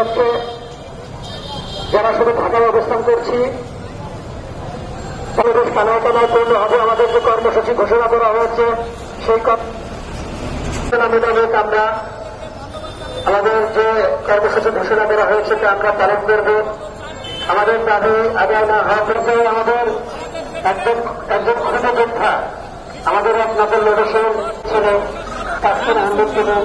ক্ষেত্রে যারা শুধু ঢাকায় অবস্থান করছি। তাদের আমাদের স্থানান্তর পূর্ণ হবে আমাদের যে কর্মসূচি ঘোষণা করা হয়েছে, সেই মোতাবেক আমরা আমাদের যে কর্মসূচি ঘোষণা করা হয়েছে তা আমরা পালন করব। আমাদের দাবি, আদায় না হওয়া পর্যায়ে আমাদের একজন একজন ক্ষুদ্র যোদ্ধা আমাদের এক নতুন লোকেশন ছিল, তার আহমেদ আন্দোলন